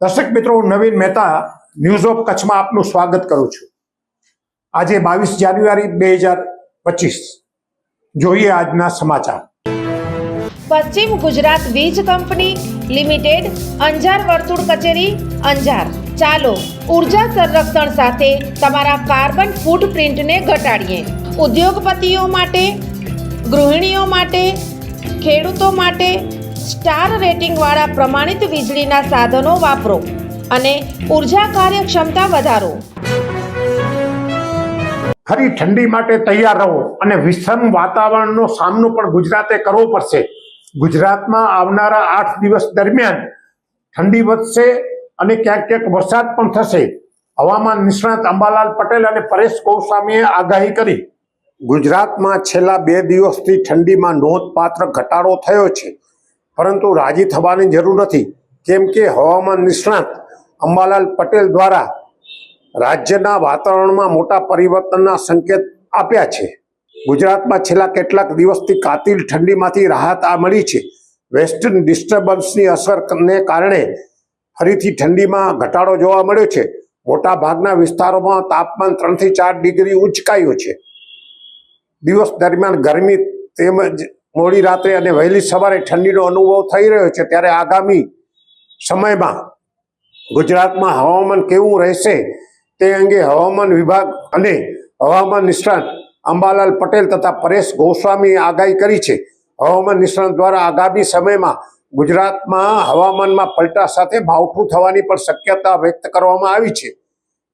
દર્શક મિત્રો, હું નવીન મહેતા ન્યૂઝ ઓફ કચ્છમાં આપનું સ્વાગત કરું છું. આજે બાવીસ જાન્યુઆરી બે હજાર પચીસ. જોઈએ આજના સમાચાર. પશ્ચિમ ગુજરાત વીજ કંપની લિમિટેડ અંજાર વર્તુળ કચેરી અંજાર. ચાલો, ઊર્જા સંરક્ષણ સાથે તમારા કાર્બન ફૂટપ્રિન્ટને ઘટાડીએ. ઉદ્યોગપતિઓ માટે, ગૃહિણીઓ માટે, ખેડૂતો માટે સ્ટાર રેટિંગવાળા પ્રમાણિત વીજળીના સાધનો વાપરો અને ઊર્જા કાર્યક્ષમતા વધારો. ખરી ઠંડી માટે તૈયાર રહો અને વિષમ વાતાવરણનો સામનો પણ ગુજરાતે કરવો પડશે. ગુજરાતમાં આવનારા આઠ દિવસ દરમિયાન ઠંડી વધશે અને ક્યાંક ક્યાંક વરસાદ પણ થશે. હવામાન નિષ્ણાત અંબાલાલ પટેલ અને પરેશ ગોસ્વામીએ આગાહી કરી. ગુજરાતમાં છેલ્લા બે દિવસથી ઠંડીમાં નોંધપાત્ર ઘટાડો થયો છે. પરંતુ રાજી થવાની જરૂર નથી. કેમ કે હવામાન નિષ્ણાત અંબાલાલ પટેલ દ્વારા રાજ્યના વાતાવરણમાં મોટા પરિવર્તનના સંકેત આપ્યા છે. ગુજરાતમાં છેલ્લા કેટલાક દિવસથી કાતિલ ઠંડીમાંથી રાહત આ મળી છે. વેસ્ટર્ન ડિસ્ટર્બન્સની અસરને કારણે ફરીથી ઠંડીમાં ઘટાડો જોવા મળ્યો છે. મોટા ભાગના વિસ્તારોમાં તાપમાન ત્રણથી ચાર ડિગ્રી ઉંચકાયું છે. દિવસ દરમિયાન ગરમી તેમજ મોડી રાત્રે અને વહેલી સવારે ઠંડીનો અનુભવ થઈ રહ્યો છે, ત્યારે આગામી સમયમાં ગુજરાતમાં હવામાન કેવું રહેશે તે અંગે હવામાન વિભાગ અને હવામાન નિષ્ણાંત અંબાલાલ પટેલ તથા પરેશ ગોસ્વામીએ આગાહી કરી છે. હવામાન નિષ્ણાંત દ્વારા આગામી સમયમાં ગુજરાતમાં હવામાનમાં પલટા સાથે માવઠું થવાની પણ શક્યતા વ્યક્ત કરવામાં આવી છે.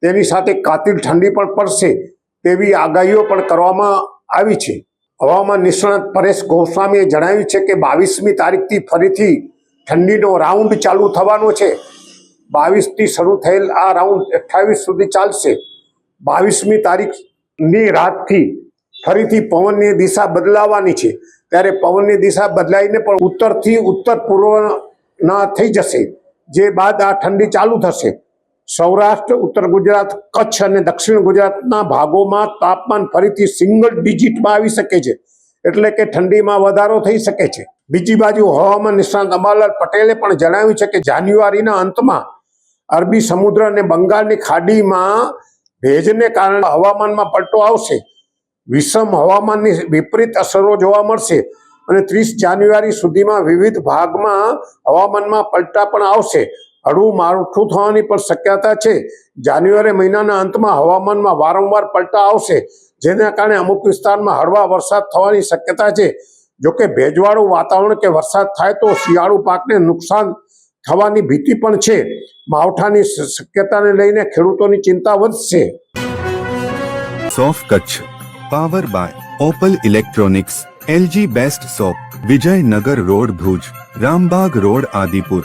તેની સાથે કાતિલ ઠંડી પણ પડશે તેવી આગાહીઓ પણ કરવામાં આવી છે. હવામાન નિષ્ણાત પરેશ ગોસ્વામીએ જણાવ્યું છે કે બાવીસમી તારીખથી ફરીથી ઠંડીનો રાઉન્ડ ચાલુ થવાનો છે. બાવીસથી શરૂ થયેલ આ રાઉન્ડ અઠ્ઠાવીસ સુધી ચાલશે. બાવીસમી તારીખની રાતથી ફરીથી પવનની દિશા બદલાવાની છે. ત્યારે પવનની દિશા બદલાઈને પણ ઉત્તરથી ઉત્તર પૂર્વના થઈ જશે. જે બાદ આ ઠંડી ચાલુ થશે. સૌરાષ્ટ્ર, ઉત્તર ગુજરાત, કચ્છ અને દક્ષિણ ગુજરાતના ભાગોમાં તાપમાન ફરીથી સિંગલ ડિજિટમાં આવી શકે છે. એટલે કે ઠંડીમાં વધારો થઈ શકે છે. બીજી બાજુ હવામાન નિષ્ણાંત અંબાલાલ પટેલે પણ જણાવ્યું છે કે જાન્યુઆરીના અંતમાં અરબી સમુદ્ર અને બંગાળની ખાડીમાં ભેજને કારણે હવામાનમાં પલટો આવશે. વિષમ હવામાનની વિપરીત અસરો જોવા મળશે અને ત્રીસ જાન્યુઆરી સુધીમાં વિવિધ ભાગમાં હવામાનમાં પલટા પણ આવશે. હળવું માવઠું થવાની પણ શક્યતા છે. જાન્યુઆરી મહિનાના અંતમાં હવામાનમાં વારંવાર પલટા આવશે, જેના કારણે અમુક વિસ્તારમાં હળવા વરસાદ થવાની શક્યતા છે. જોકે ભેજવાળું વાતાવરણ કે વરસાદ થાય તો શિયાળુ પાકને નુકસાન થવાની ભીતિ પણ છે. માવઠાની શક્યતાને લઈને ખેડૂતોની ચિંતા વધશે. સોફ Kutch, power by Opal electronics, LG best shop Vijaynagar road Bhuj, Rambaug road Adipur.